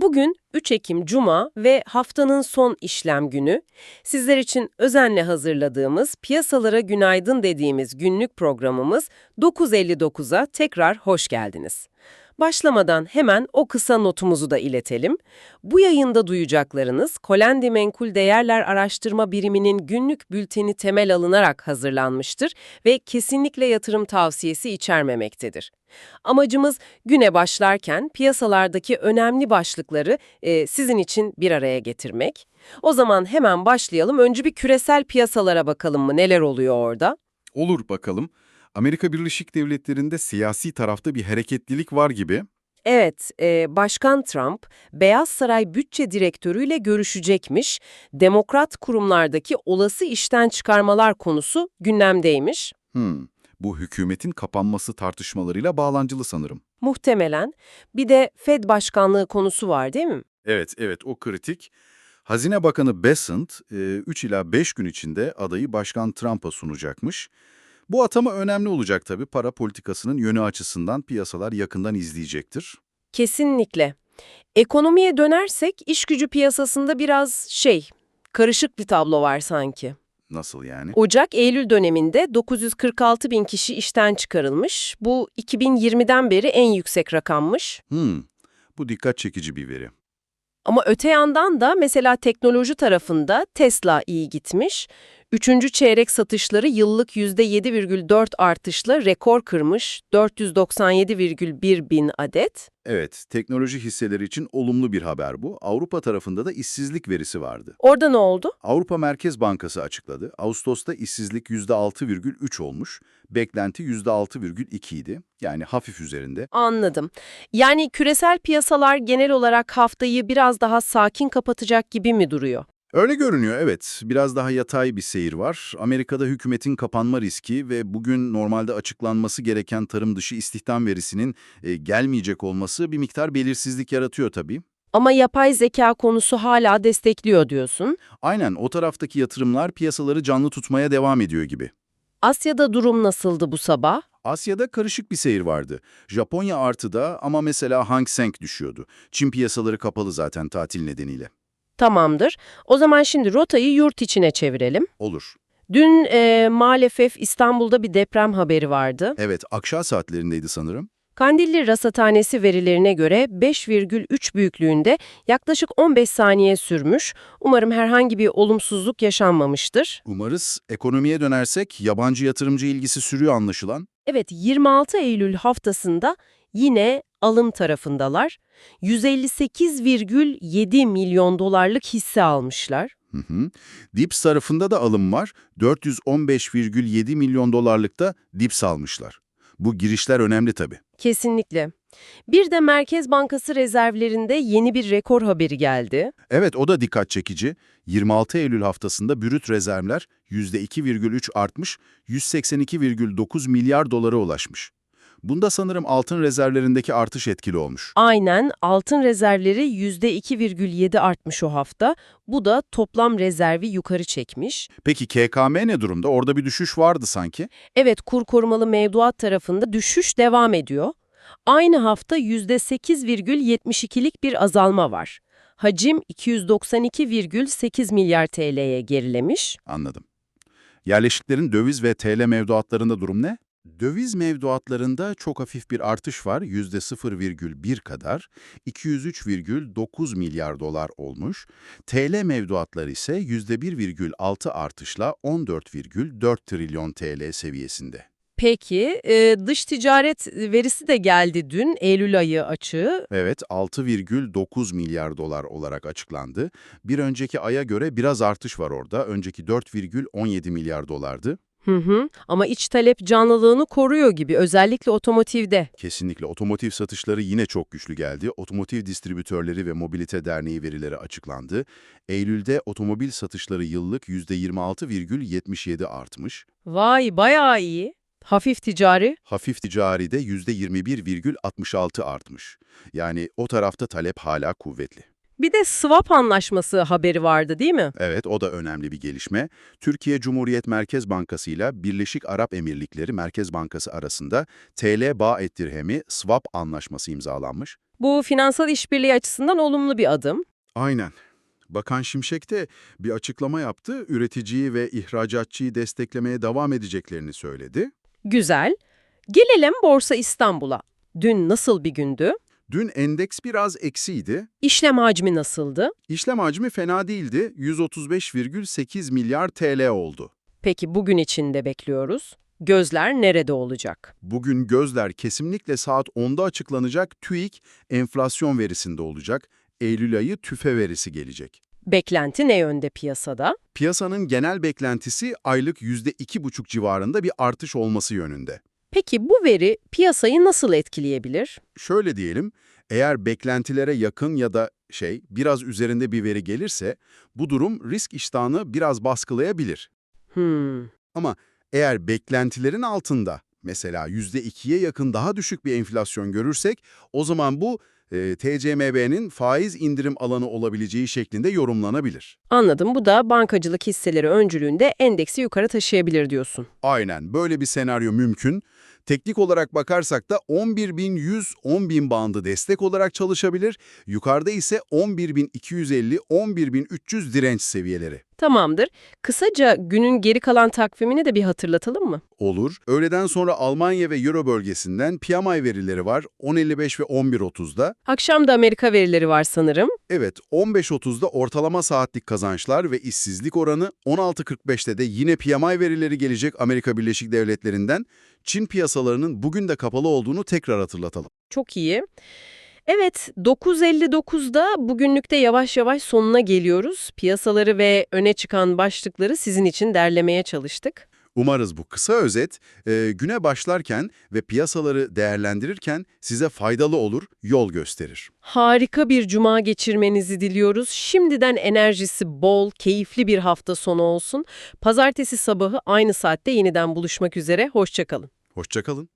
Bugün 3 Ekim Cuma ve haftanın son işlem günü. Sizler için özenle hazırladığımız Piyasalara Günaydın dediğimiz günlük programımız 9.59'a tekrar hoş geldiniz. Başlamadan hemen o kısa notumuzu da iletelim. Bu yayında duyacaklarınız Kolendi Menkul Değerler Araştırma Biriminin günlük bülteni temel alınarak hazırlanmıştır ve kesinlikle yatırım tavsiyesi içermemektedir. Amacımız güne başlarken piyasalardaki önemli başlıkları e, sizin için bir araya getirmek. O zaman hemen başlayalım. Önce bir küresel piyasalara bakalım mı? Neler oluyor orada? Olur bakalım. Amerika Birleşik Devletleri'nde siyasi tarafta bir hareketlilik var gibi. Evet, e, Başkan Trump, Beyaz Saray bütçe direktörüyle görüşecekmiş. Demokrat kurumlardaki olası işten çıkarmalar konusu gündemdeymiş. Hmm, bu hükümetin kapanması tartışmalarıyla bağlantılı sanırım. Muhtemelen. Bir de Fed başkanlığı konusu var değil mi? Evet, evet o kritik. Hazine Bakanı Bessent, 3 ila 5 gün içinde adayı Başkan Trump'a sunacakmış. Bu atama önemli olacak tabii. Para politikasının yönü açısından piyasalar yakından izleyecektir. Kesinlikle. Ekonomiye dönersek iş gücü piyasasında biraz şey, karışık bir tablo var sanki. Nasıl yani? Ocak-Eylül döneminde 946 bin kişi işten çıkarılmış. Bu 2020'den beri en yüksek rakammış. Hmm, bu dikkat çekici bir veri. Ama öte yandan da mesela teknoloji tarafında Tesla iyi gitmiş. Üçüncü çeyrek satışları yıllık %7,4 artışla rekor kırmış, 497,1 bin adet. Evet, teknoloji hisseleri için olumlu bir haber bu. Avrupa tarafında da işsizlik verisi vardı. Orada ne oldu? Avrupa Merkez Bankası açıkladı. Ağustos'ta işsizlik %6,3 olmuş, beklenti %6,2 idi. Yani hafif üzerinde. Anladım. Yani küresel piyasalar genel olarak haftayı biraz daha sakin kapatacak gibi mi duruyor? Öyle görünüyor evet. Biraz daha yatay bir seyir var. Amerika'da hükümetin kapanma riski ve bugün normalde açıklanması gereken tarım dışı istihdam verisinin e, gelmeyecek olması bir miktar belirsizlik yaratıyor tabii. Ama yapay zeka konusu hala destekliyor diyorsun. Aynen o taraftaki yatırımlar piyasaları canlı tutmaya devam ediyor gibi. Asya'da durum nasıldı bu sabah? Asya'da karışık bir seyir vardı. Japonya artıda ama mesela Hang Seng düşüyordu. Çin piyasaları kapalı zaten tatil nedeniyle. Tamamdır. O zaman şimdi rotayı yurt içine çevirelim. Olur. Dün e, maalesef İstanbul'da bir deprem haberi vardı. Evet, akşam saatlerindeydi sanırım. Kandilli Rasathanesi verilerine göre 5,3 büyüklüğünde yaklaşık 15 saniye sürmüş. Umarım herhangi bir olumsuzluk yaşanmamıştır. Umarız ekonomiye dönersek yabancı yatırımcı ilgisi sürüyor anlaşılan. Evet, 26 Eylül haftasında yine alım tarafındalar. 158,7 milyon dolarlık hisse almışlar. Hı hı. Dips tarafında da alım var. 415,7 milyon dolarlık da Dips almışlar. Bu girişler önemli tabii. Kesinlikle. Bir de Merkez Bankası rezervlerinde yeni bir rekor haberi geldi. Evet o da dikkat çekici. 26 Eylül haftasında brüt rezervler %2,3 artmış, 182,9 milyar dolara ulaşmış. Bunda sanırım altın rezervlerindeki artış etkili olmuş. Aynen altın rezervleri %2,7 artmış o hafta. Bu da toplam rezervi yukarı çekmiş. Peki KKM ne durumda? Orada bir düşüş vardı sanki. Evet kur korumalı mevduat tarafında düşüş devam ediyor. Aynı hafta %8,72'lik bir azalma var. Hacim 292,8 milyar TL'ye gerilemiş. Anladım. Yerleşiklerin döviz ve TL mevduatlarında durum ne? Döviz mevduatlarında çok hafif bir artış var, %0,1 kadar, 203,9 milyar dolar olmuş. TL mevduatları ise %1,6 artışla 14,4 trilyon TL seviyesinde. Peki e, dış ticaret verisi de geldi dün Eylül ayı açığı. Evet, 6,9 milyar dolar olarak açıklandı. Bir önceki aya göre biraz artış var orada. Önceki 4,17 milyar dolardı. Hı hı. Ama iç talep canlılığını koruyor gibi özellikle otomotivde. Kesinlikle otomotiv satışları yine çok güçlü geldi. Otomotiv Distribütörleri ve Mobilite Derneği verileri açıklandı. Eylül'de otomobil satışları yıllık %26,77 artmış. Vay bayağı iyi. Hafif ticari. Hafif ticaride %21,66 artmış. Yani o tarafta talep hala kuvvetli. Bir de swap anlaşması haberi vardı değil mi? Evet, o da önemli bir gelişme. Türkiye Cumhuriyet Merkez Bankası ile Birleşik Arap Emirlikleri Merkez Bankası arasında TL bağ et dirhemi swap anlaşması imzalanmış. Bu finansal işbirliği açısından olumlu bir adım. Aynen. Bakan Şimşek de bir açıklama yaptı, üreticiyi ve ihracatçıyı desteklemeye devam edeceklerini söyledi. Güzel. Gelelim Borsa İstanbul'a. Dün nasıl bir gündü? Dün endeks biraz eksiydi. İşlem hacmi nasıldı? İşlem hacmi fena değildi, 135,8 milyar TL oldu. Peki bugün için de bekliyoruz. Gözler nerede olacak? Bugün gözler kesinlikle saat 10'da açıklanacak TÜİK enflasyon verisinde olacak. Eylül ayı tüfe verisi gelecek. Beklenti ne yönde piyasada? Piyasanın genel beklentisi aylık %2,5 civarında bir artış olması yönünde. Peki bu veri piyasayı nasıl etkileyebilir? Şöyle diyelim, eğer beklentilere yakın ya da şey biraz üzerinde bir veri gelirse bu durum risk iştahını biraz baskılayabilir. Hmm, Ama eğer beklentilerin altında mesela %2'ye yakın daha düşük bir enflasyon görürsek o zaman bu e, TCMB'nin faiz indirim alanı olabileceği şeklinde yorumlanabilir. anladım. Bu da bankacılık hisseleri öncülüğünde endeksi yukarı taşıyabilir diyorsun. Aynen böyle bir senaryo mümkün. Teknik olarak bakarsak da 11.100-10.000 bandı destek olarak çalışabilir. Yukarıda ise 11.250-11.300 direnç seviyeleri. Tamamdır. Kısaca günün geri kalan takvimini de bir hatırlatalım mı? Olur. Öğleden sonra Almanya ve Euro bölgesinden PMI verileri var 10.55 ve 11.30'da. Akşam da Amerika verileri var sanırım. Evet 15.30'da ortalama saatlik kazançlar ve işsizlik oranı 16.45'te de yine PMI verileri gelecek Amerika Birleşik Devletleri'nden. Çin piyasalarının bugün de kapalı olduğunu tekrar hatırlatalım. Çok iyi. Evet, 9.59'da bugünlükte yavaş yavaş sonuna geliyoruz. Piyasaları ve öne çıkan başlıkları sizin için derlemeye çalıştık. Umarız bu kısa özet e, güne başlarken ve piyasaları değerlendirirken size faydalı olur, yol gösterir. Harika bir cuma geçirmenizi diliyoruz. Şimdiden enerjisi bol, keyifli bir hafta sonu olsun. Pazartesi sabahı aynı saatte yeniden buluşmak üzere. Hoşçakalın. Hoşçakalın.